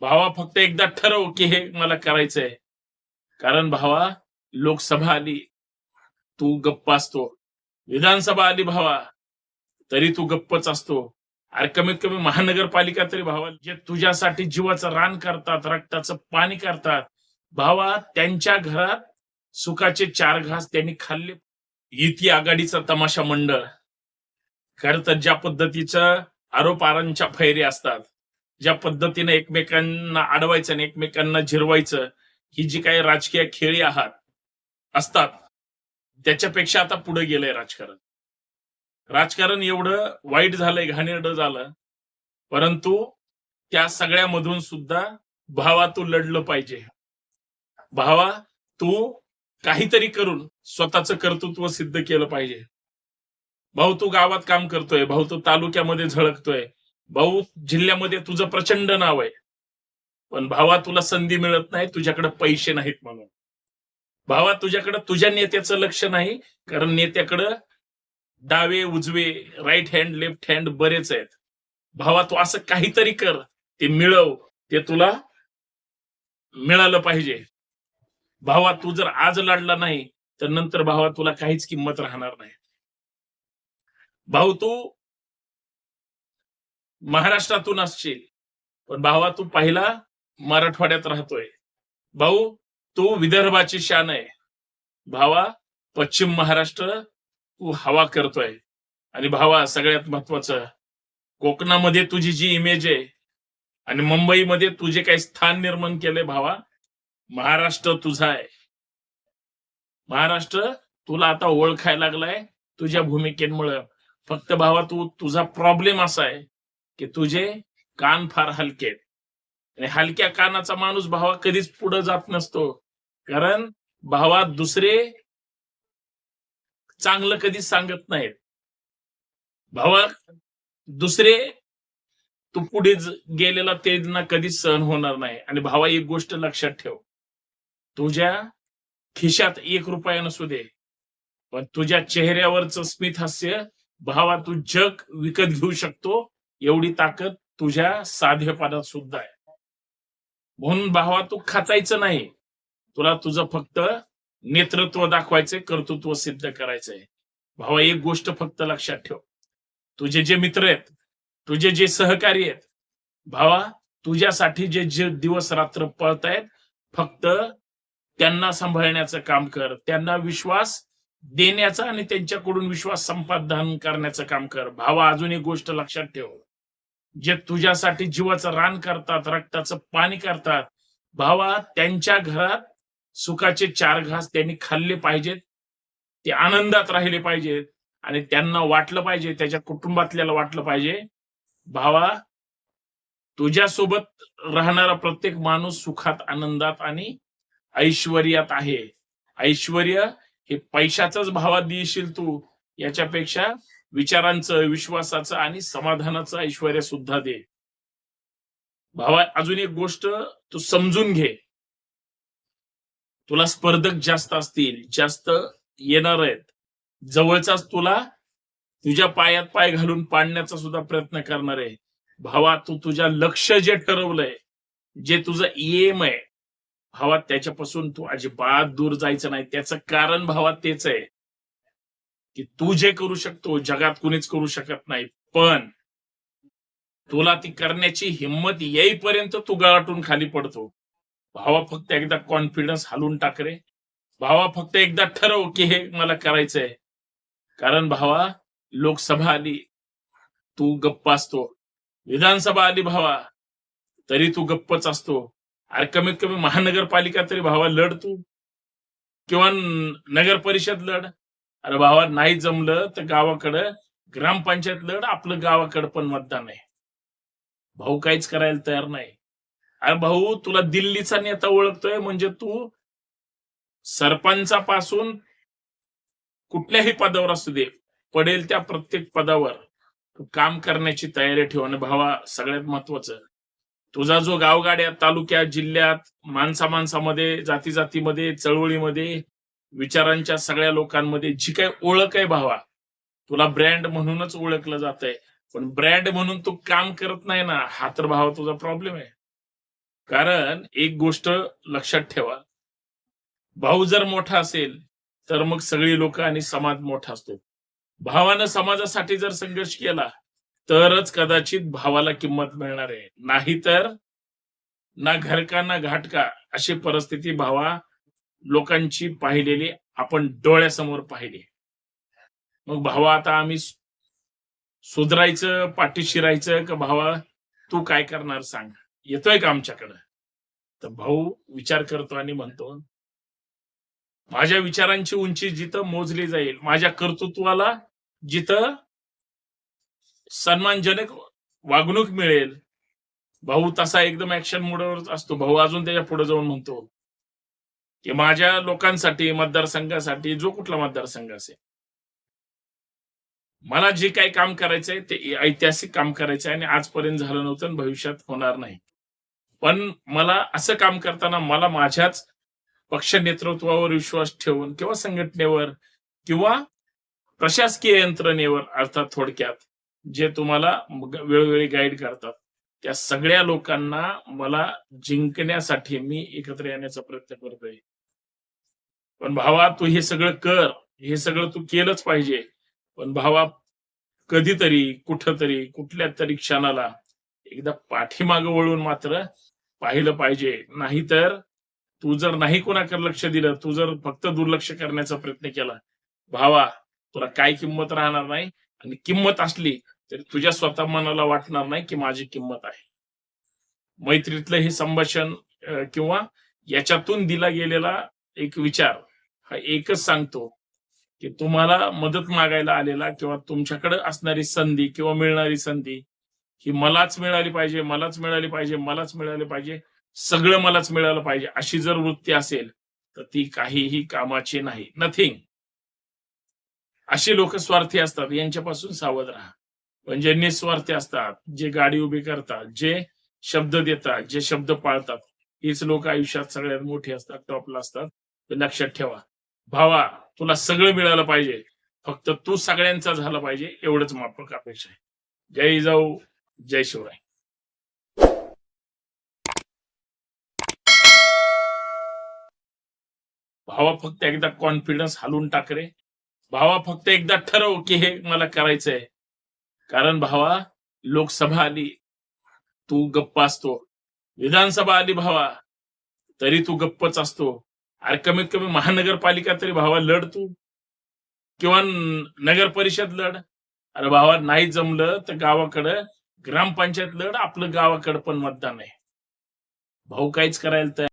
भावा फक्त एकदा ठरव की हे मला करायचंय. कारण भावा लोकसभा आली. तू गप्प असतो. विधानसभा आली भावा. तरी तू गप्पच असतो. अरे कमीत कमी महानगरपालिका तरी भावा जे तुझ्यासाठी जीवाचं रान करतात रक्ताचं पाणी करतात भावा त्यांच्या घरात सुखाचे चार घास त्यांनी खाल्ले. युती आघाडीचा तमाशा मंडळ. खर तर ज्या पद्धतीचं आरोपारांच्या फैरी असतात. ज्या पद्धतीने एकमेकांना अडवायचं आणि एकमेकांना झिरवायचं ही जी काही राजकीय खेळी आहात असतात त्याच्यापेक्षा आता पुढे गेलंय राजकारण. राजकारण एवढं वाईट झालंय घाणेरडं झालं परंतु त्या सगळ्यामधून सुद्धा भावा तू लढलं पाहिजे. भावा तू काहीतरी करून स्वतःच कर्तृत्व सिद्ध केलं पाहिजे. भाऊ तू गावात काम करतोय भाऊ तू तालुक्यामध्ये झळकतोय भाऊ जिल्ह्यामध्ये तुझं प्रचंड नाव आहे. पण भावा तुला संधी मिळत नाही तुझ्याकडे पैसे नाहीत म्हणून. भावा तुझ्याकडे तुझ्या नेत्याचं लक्ष नाही कारण नेत्याकडं डावे उजवे राईट हँड लेफ्ट हँड बरेच आहेत. भावा तू असं काहीतरी कर ते मिळव ते तुला मिळालं पाहिजे. भावा तू जर आज लढला नाही तर नंतर भावा तुला काहीच किंमत राहणार नाही. भाऊ तू महाराष्ट्रातून असशील. पण भावा तू पहिला मराठवाड्यात राहतोय. भाऊ तू विदर्भाची शान आहे. भावा पश्चिम महाराष्ट्र तू हवा करतोय. आणि भावा सगळ्यात महत्वाचं कोकणामध्ये तुझी जी इमेज आहे आणि मुंबईमध्ये तुझे काही स्थान निर्माण केलंय भावा महाराष्ट्र तुझा आहे. महाराष्ट्र तुला आता ओळखायला लागलाय तुझ्या भूमिकेमुळं. फक्त भावा तू तुझा प्रॉब्लेम असा आहे. की तुझे कान फार हलके आहेत. आणि हलक्या कानाचा माणूस भावा कधीच पुढे जात नसतो. कारण भावा दुसरे चांगलं कधीच सांगत नाहीत. भावा दुसरे तू पुढे गेलेला त्यांना कधीच सहन होणार नाही. आणि भावा एक गोष्ट लक्षात ठेव. तुझ्या खिशात एक रुपया नसू दे. पण तुझ्या चेहऱ्यावरचं स्मित हास्य भावा तू जग विकत घेऊ शकतो. एवढी ताकद तुझ्या साधेपणात सुद्धा आहे. म्हणून भावा तू खाचायचं नाही. तुला तुझं फक्त नेतृत्व दाखवायचंय कर्तृत्व सिद्ध करायचंय. भावा एक गोष्ट फक्त लक्षात ठेव. तुझे जे मित्र आहेत तुझे जे सहकारी आहेत भावा तुझ्यासाठी जे जे दिवस रात्र पळतायत फक्त त्यांना सांभाळण्याचं काम कर. त्यांना विश्वास देण्याचा आणि त्यांच्याकडून विश्वास संपादन करण्याचं काम कर. भावा अजून एक गोष्ट लक्षात ठेव. जे तुझ्यासाठी जीवाचं रान करतात रक्ताचं पाणी करतात भावा त्यांच्या घरात सुखाचे चार घास त्यांनी खाल्ले पाहिजेत. ते आनंदात राहिले पाहिजेत आणि त्यांना वाटलं पाहिजे त्याच्या कुटुंबातल्याला वाटलं पाहिजे भावा तुझ्यासोबत राहणारा प्रत्येक माणूस सुखात आनंदात आणि ऐश्वर्यात आहे. ऐश्वर हे पैशाचंच भावात देशील तू याच्यापेक्षा विचारांचं विश्वासाचं आणि समाधानाचं ऐश्वर सुद्धा दे. भावा अजून एक गोष्ट तू समजून घे. तुला स्पर्धक जास्त असतील जास्त येणार आहेत. जवळचाच तुला तुझ्या पायात पाय घालून पाडण्याचा सुद्धा प्रयत्न करणार आहे. भावा तू तुझ्या लक्ष जे ठरवलंय जे तुझं एम आहे भावा त्याच्यापासून तू अजिबात दूर जायचं नाही. त्याचं कारण भावा तेच आहे. की तू जे करू शकतो जगात कुणीच करू शकत नाही. पण तुला ती करण्याची हिंमत येईपर्यंत तू गळाटून खाली पडतो. भावा फक्त एकदा कॉन्फिडन्स हालून टाक रे. भावा फक्त एकदा ठरव की हे मला करायचंय. कारण भावा लोकसभा आली तू गप्प असतो. विधानसभा आली भावा तरी तू गप्पच असतो. अरे कमीत कमी महानगरपालिका तरी भावा लढ तू. किंवा नगर परिषद लढ. अरे भावा नाही जमलं तर गावाकडं ग्रामपंचायत लढ आपलं गावाकडं पण मतदान आहे. भाऊ काहीच करायला तयार नाही. अरे भाऊ तुला दिल्लीचा नेता ओळखतोय म्हणजे तू सरपंचापासून कुठल्याही पदावर असू दे पडेल त्या प्रत्येक पदावर. तू काम करण्याची तयारी ठेव आणि भावा सगळ्यात महत्वाचं तुझा जो गावगाड्या तालुक्यात जिल्ह्यात माणसा माणसामध्ये जाती जातीमध्ये चळवळीमध्ये विचारांच्या सगळ्या लोकांमध्ये जी काही ओळख आहे भावा तुला ब्रँड म्हणूनच ओळखलं जात आहे पण ब्रँड म्हणून तू काम करत नाही ना हा तर भावा तुझा प्रॉब्लेम आहे. कारण एक गोष्ट लक्षात ठेवा. भाऊ जर मोठा असेल तर मग सगळी लोक आणि समाज मोठा असतो. भावानं समाजासाठी जर संघर्ष केला तरच कदाचित भावाला किंमत मिळणार आहे. नाहीतर ना घरका ना घाटका अशी परिस्थिती भावा लोकांची पाहिलेली आपण डोळ्यासमोर पाहिली. मग भावा आता आम्ही सुधरायचं पाठी शिरायचं का भावा तू काय करणार सांग. येतोय का आमच्याकडं? तर भाऊ विचार करतो आणि म्हणतो माझ्या विचारांची उंची जिथं मोजली जाईल माझ्या कर्तृत्वाला जिथं सन्मानजनक वागणूक मिळेल भाऊ तसा एकदम ऍक्शन मोडवर असतो. भाऊ अजून त्याच्या पुढे जाऊन म्हणतो की माझ्या लोकांसाठी मतदारसंघासाठी जो कुठला मतदारसंघ असेल. मला जे काही काम करायचंय ते ऐतिहासिक काम करायचंय आणि आजपर्यंत झालं नव्हतं भविष्यात होणार नाही. पण मला असं काम करताना मला माझ्याच पक्ष नेतृत्वावर विश्वास ठेवून किंवा संघटनेवर किंवा प्रशासकीय यंत्रणेवर अर्थात थोडक्यात जे तुम्हाला वेळोवेळी गाईड करतात त्या सगळ्या लोकांना मला जिंकण्यासाठी मी एकत्र येण्याचा प्रयत्न करतोय. पण भावा तू हे सगळं कर. हे सगळं तू केलंच पाहिजे. पण भावा कधीतरी कुठंतरी कुठल्या तरी क्षणाला एकदा पाठीमागं वळून मात्र पाहिलं पाहिजे. नाहीतर तू जर नाही कोणाकडे लक्ष दिलं तू जर फक्त दुर्लक्ष करण्याचा प्रयत्न केला. भावा तुला काय किंमत राहणार नाही आणि किंमत असली तरी तुझ्या स्वतः मनाला वाटणार नाही की माझी किंमत आहे. मैत्रीतलं हे संभाषण किंवा याच्यातून दिला गेलेला एक विचार हा एकच सांगतो की तुम्हाला मदत मागायला आलेला किंवा तुमच्याकडे असणारी संधी किंवा मिळणारी संधी ही मलाच मिळाली पाहिजे मलाच मिळाली पाहिजे मलाच मिळाली पाहिजे सगळं मलाच मिळालं पाहिजे अशी जर वृत्ती असेल तर ती काहीही कामाची नाही. नथिंग असे लोक स्वार्थी असतात यांच्यापासून सावध राहा. पण जे निस्वार्थी असतात जे गाडी उभी करतात जे शब्द देतात जे शब्द पाळतात हीच लोक आयुष्यात सगळ्यात मोठी असतात टॉपला असतात. लक्षात ठेवा भावा तुला सगळं मिळालं पाहिजे. फक्त तू सगळ्यांचा झाला पाहिजे एवढंच माफक अपेक्षा आहे. जय जाऊ जय शिवराय. भावा फक्त एकदा कॉन्फिडन्स हलवून टाक रे. भावा फक्त एकदा ठरव की हे मला करायचंय. कारण भावा लोकसभा आली. तू गप्प असतो. विधानसभा आली भावा. तरी तू गप्पच असतो. अरे कमीत कमी महानगरपालिका तरी भावा लढ तू. किंवा नगर परिषद लढ. अरे भावा नाही जमलं तर गावाकडं ग्रामपंचायत लढ आपलं गावाकडं पण मतदान आहे. भाऊ काहीच करायला तयार